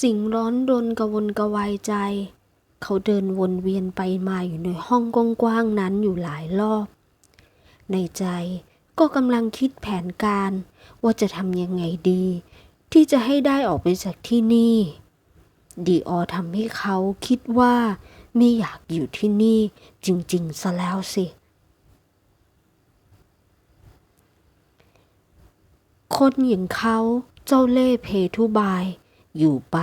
สิ่งร้อนรนกระวนกระวายใจ เขาเดินวนเวียนไปมาอยู่ในห้องกว้างๆนั้นอยู่หลายรอบ ในใจก็กำลังคิดแผนการว่าจะทำยังไงดี ที่จะให้ได้ออกไปจากที่นี่ ดีออทำให้เขาคิดว่าไม่อยากอยู่ที่นี่จริงๆซะแล้วสิ คนอย่างเขาเจ้าเล่ห์เพทุบาย อยู่ไป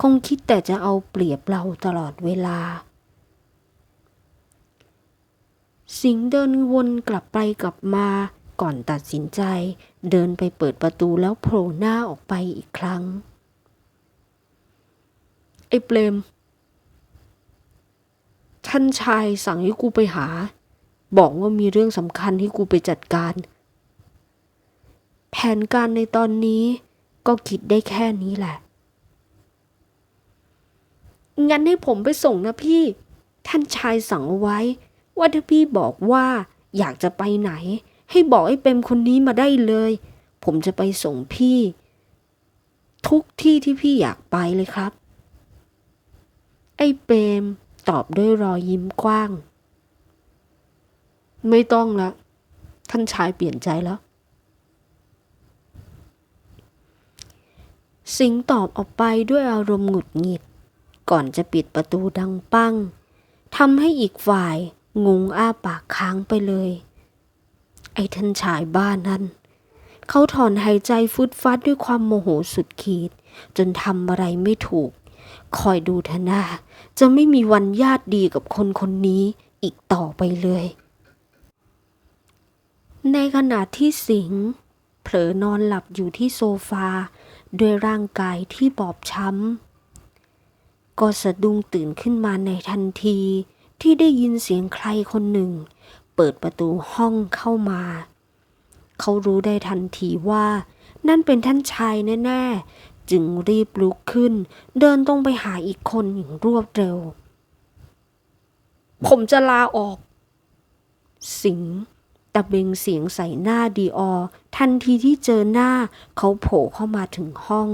คงคิดแต่จะเอาเปรียบเราตลอดเวลา สิงเดินวนกลับไปกลับมาก่อนตัดสินใจ เดินไปเปิดประตูแล้วโผล่หน้าออกไปอีกครั้ง ไอ้เปรมท่านชายสั่งให้กูไปหา บอกว่ามีเรื่องสำคัญให้กูไปจัดการ แผนการในตอนนี้ ก็คิดได้แค่นี้แหละ งั้นให้ผมไปส่งนะพี่ ท่านชายสั่งเอาไว้ ว่าถ้าพี่บอกว่าอยากจะไปไหน ให้บอกไอ้เปรมคนนี้มาได้เลย ผมจะไปส่งพี่ ทุกที่ที่พี่อยากไปเลยครับ ไอ้เปรมตอบด้วยรอยยิ้มกว้าง ไม่ต้องละ ท่านชายเปลี่ยนใจแล้ว สิงตอบออกไปด้วยอารมณ์หงุดหงิด ก่อนจะปิดประตูดังปังทำให้อีกฝ่ายงงอ้าปากค้างไปเลย ไอ้ท่านชายบ้านนั้นเขาถอนหายใจฟุดฟัดด้วยความโมโหสุดขีด จนทำอะไรไม่ถูก คอยดูเถอะนาจะไม่มีวันญาติดีกับคนคนนี้อีกต่อไปเลย ในขณะที่สิงเผลอนอนหลับอยู่ที่โซฟา ด้วยร่างกายที่บอบช้ำ ก็สะดุ้งตื่นขึ้นมาในทันทีที่ได้ยินเสียงใครคนหนึ่ง เปิดประตูห้องเข้ามา เขารู้ได้ทันทีว่า นั่นเป็นท่านชายแน่ ๆ จึงรีบลุกขึ้น เดินตรงไปหาอีกคนอย่างรวดเร็ว ผมจะลาออก สิงห์ ตะเบงเสียงใส่หน้าดีออ ทันทีที่เจอหน้า เขาโผล่เข้ามาถึงห้อง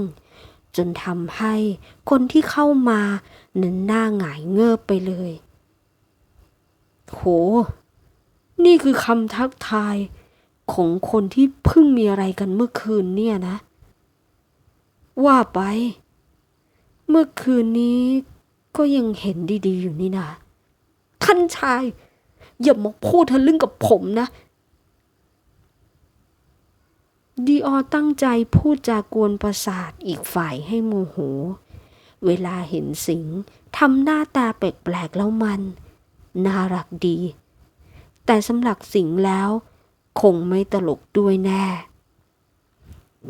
จนทำให้คนที่เข้ามานั้นหน้าหงายเงือบไปเลย โห นี่คือคำทักทายของคนที่เพิ่งมีอะไรกันเมื่อคืนเนี่ยนะ ว่าไป เมื่อคืนนี้ก็ยังเห็นดีๆอยู่นี่นะท่านชาย อย่ามาพูดทะลึ่งกับผมนะ ดีออตั้งใจพูดจากวนประสาทอีกฝ่ายให้โมโห เวลาเห็นสิงทำหน้าตาแปลกๆแล้วมัน น่ารักดี แต่สำหรับสิงแล้ว คงไม่ตลกด้วยแน่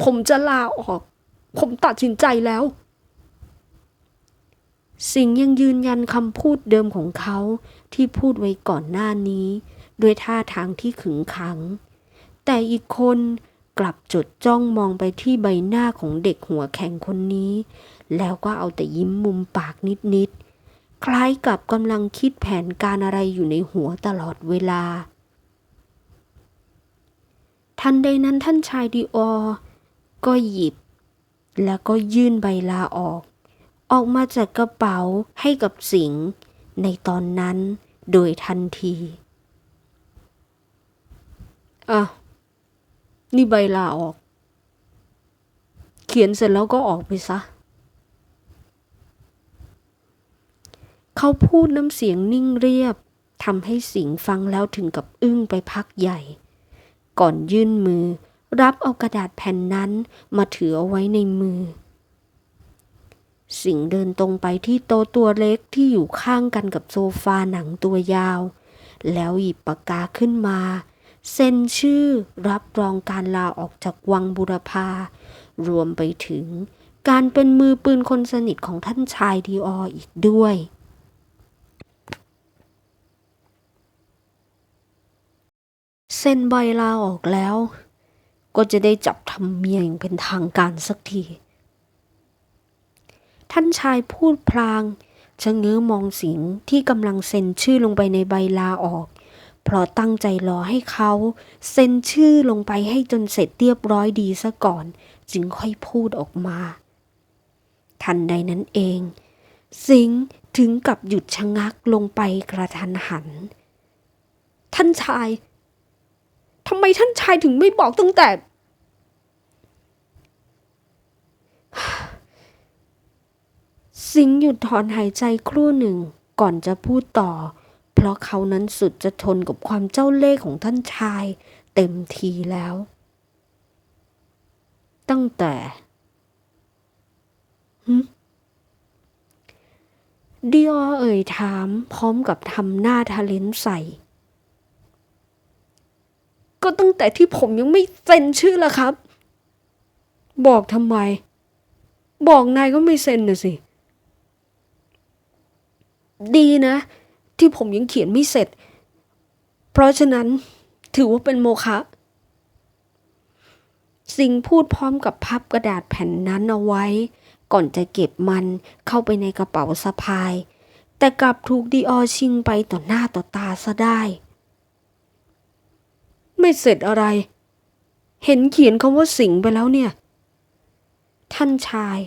ผมจะลาออก ผมตัดสินใจแล้ว สิงยังยืนยันคำพูดเดิมของเขาที่พูดไว้ก่อนหน้านี้ ด้วยท่าทางที่ขึงขัง แต่อีกคน กลับจดจ้องมองไปที่ใบหน้าของเด็กหัวแข็งคนนี้ แล้วก็เอาแต่ยิ้มมุมปากนิดๆ คล้ายกับกำลังคิดแผนการอะไรอยู่ในหัวตลอดเวลา ทันใดนั้นท่านชายดีออ ก็หยิบ แล้วก็ยื่นใบลาออก ออกมาจากกระเป๋าให้กับสิงในตอนนั้นโดยทันทีอะ นี่ใบลาออก เขียนเสร็จแล้วก็ออกไปซะ เขาพูดน้ำเสียงนิ่งเรียบทำให้สิงฟังแล้วถึงกับอึ้งไปพักใหญ่ ก่อนยื่นมือ รับเอากระดาษแผ่นนั้นมาถือเอาไว้ในมือ สิงเดินตรงไปที่โต๊ะตัวเล็กที่อยู่ข้างกันกับโซฟาหนังตัวยาว แล้วหยิบปากกาขึ้นมา เซ็นชื่อรับรองการลาออกจากวังบุรพา รวมไปถึงการเป็นมือปืนคนสนิทของท่านชายดีอออีกด้วยเซ็นใบลาออกแล้ว ก็จะได้จับทำเมียอย่างเป็นทางการสักที ท่านชายพูดพลางชะเง้อมองสิงที่กำลังเซ็นชื่อลงไปในใบลาออก เพราะตั้งใจรอให้เขา เซ็นชื่อลงไปให้จนเสร็จเรียบร้อยดีซะก่อน จึงค่อยพูดออกมา ทันใดนั้นเอง สิงถึงกับหยุดชะงักลงไปกระทันหัน ท่านชายทำไมท่านชายถึงไม่บอกตั้งแต่ สิงหยุดถอนหายใจครู่หนึ่งก่อนจะพูดต่อ เพราะเขานั้นสุดจะทนกับความเจ้าเล่ห์ของท่านชายเต็มทีแล้ว ตั้งแต่หึดิออเอ่ยถามพร้อมกับทำหน้าทะเลนใส่ ก็ตั้งแต่ที่ผมยังไม่เซ็นชื่อละครับ บอกทำไม บอกนายก็ไม่เซ็นนะสิ ดีนะ ที่ผมยังเขียนไม่เสร็จ เพราะฉะนั้นถือว่าเป็นโมฆะสิงพูดพร้อมกับพับกระดาษแผ่นนั้นเอาไว้ ก่อนจะเก็บมันเข้าไปในกระเป๋าสะพาย แต่กลับถูกดีออชิงไปต่อหน้าต่อตาซะได้ ไม่เสร็จอะไร เห็นเขียนคำว่าสิงไปแล้วเนี่ย ท่านชาย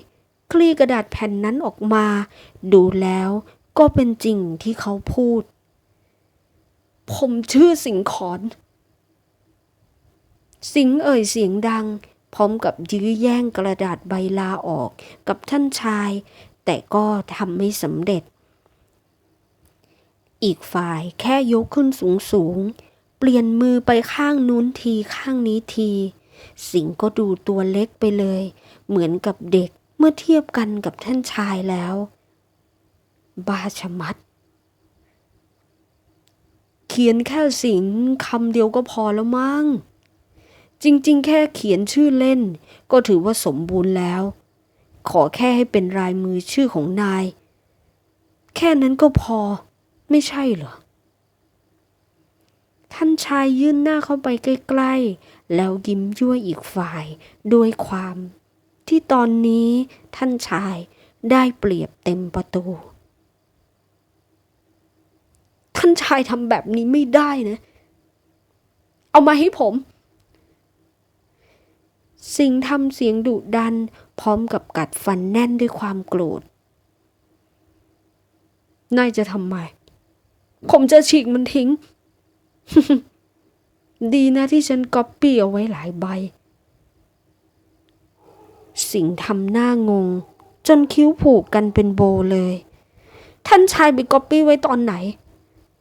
คลี่กระดาษแผ่นนั้นออกมา ดูแล้ว ก็เป็นจริงที่เขาพูด ผมชื่อสิงขอน สิงเอ่ยเสียงดัง พร้อมกับยื้อแย่งกระดาษใบลาออกกับท่านชาย แต่ก็ทำไม่สำเร็จ อีกฝ่ายแค่ยกขึ้นสูงสูงๆเปลี่ยนมือไปข้างนู้นทีข้างนี้ที สิงก็ดูตัวเล็กไปเลย เหมือนกับเด็กเมื่อเทียบกันกับท่านชายแล้ว บาชมัด เขียนแค่สิงคำเดียวก็พอแล้วมั้ง จริงๆ แค่เขียนชื่อเล่น ก็ถือว่าสมบูรณ์แล้ว ขอแค่ให้เป็นลายมือชื่อของนาย แค่นั้นก็พอ ไม่ใช่เหรอ ท่านชายยื่นหน้าเข้าไปใกล้ ๆ แล้วยิ้มยั่วอีกฝ่ายด้วยความที่ตอนนี้ท่านชายได้เปรียบเต็มประตู ท่านชายทำแบบนี้ไม่ได้นะ เอามาให้ผม สิงทำเสียงดุดัน พร้อมกับกัดฟันแน่นด้วยความโกรธ นายจะทำไม ผมจะฉีกมันทิ้ง ดีนะที่ฉันก๊อปปี้เอาไว้หลายใบ สิงทำหน้างง จนคิ้วผูกกันเป็นโบเลยท่านชายไปก๊อปปี้ไว้ตอนไหน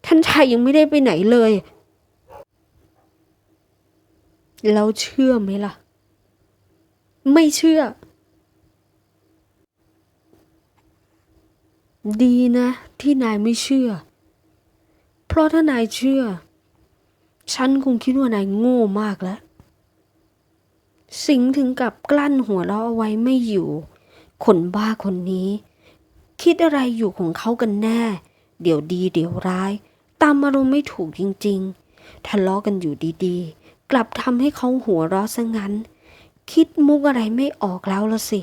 ท่านชายยังไม่ได้ไปไหนเลย แล้วเชื่อไหมล่ะ ไม่เชื่อ ดีนะ ที่นายไม่เชื่อ เพราะถ้านายเชื่อ ฉันคงคิดว่านายโง่มากแล้ว สิงถึงกับกลั้นหัวเราะเอาไว้ไม่อยู่คนบ้าคนนี้ คิดอะไรอยู่ของเขากันแน่ เดี๋ยวดีเดี๋ยวร้าย ตามอารมณ์ไม่ถูกจริงๆ ทะเลาะกันอยู่ดีๆ กลับทำให้เขาหัวเราะซะงั้น คิดมุกอะไรไม่ออกแล้วละสิ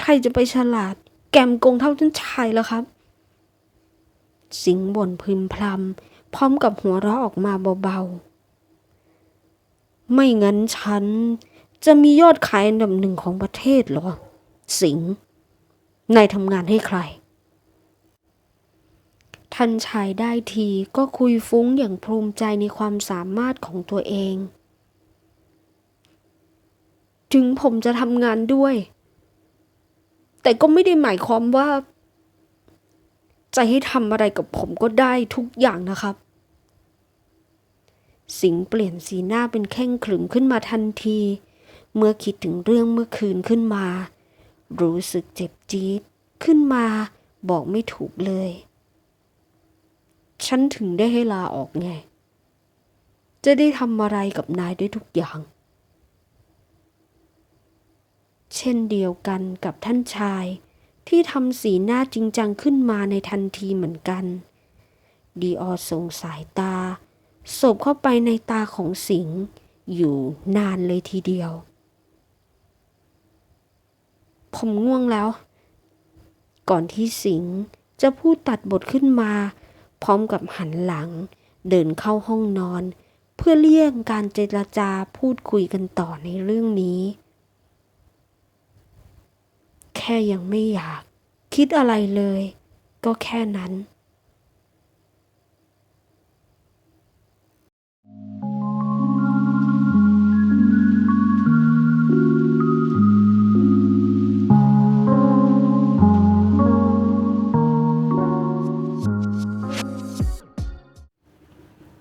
ใครจะไปฉลาด แกมโกงเท่าท่านชายแล้วครับ สิงห์บ่นพึมพำพร้อมกับหัวเราะออกมาเบาๆ ไม่งั้นฉันจะมียอดขายอันดับหนึ่งของประเทศเหรอ สิงห์นายทำงานให้ใคร ท่านชายได้ทีก็คุยฟุ้งอย่างภูมิใจในความสามารถของตัวเอง ถึงผมจะทำงานด้วย แต่ก็ไม่ได้หมายความว่า จะให้ทำอะไรกับผมก็ได้ทุกอย่างนะครับ สิงเปลี่ยนสีหน้าเป็นแข้งขรึมขึ้นมาทันที เมื่อคิดถึงเรื่องเมื่อคืนขึ้นมา รู้สึกเจ็บจี๊ดขึ้นมาบอกไม่ถูกเลย ฉันถึงได้ให้ลาออกไง จะได้ทำอะไรกับนายได้ทุกอย่าง เช่นเดียวกันกับท่านชายที่ทำสีหน้าจริงจังขึ้นมาในทันทีเหมือนกัน ดีออส่งสายตา สบเข้าไปในตาของสิงห์อยู่นานเลยทีเดียว ผมง่วงแล้ว ก่อนที่สิงห์จะพูดตัดบทขึ้นมา พร้อมกับหันหลัง เดินเข้าห้องนอน เพื่อเลี่ยงการเจรจาพูดคุยกันต่อในเรื่องนี้ แค่ยังไม่อยาก คิดอะไรเลย ก็แค่นั้น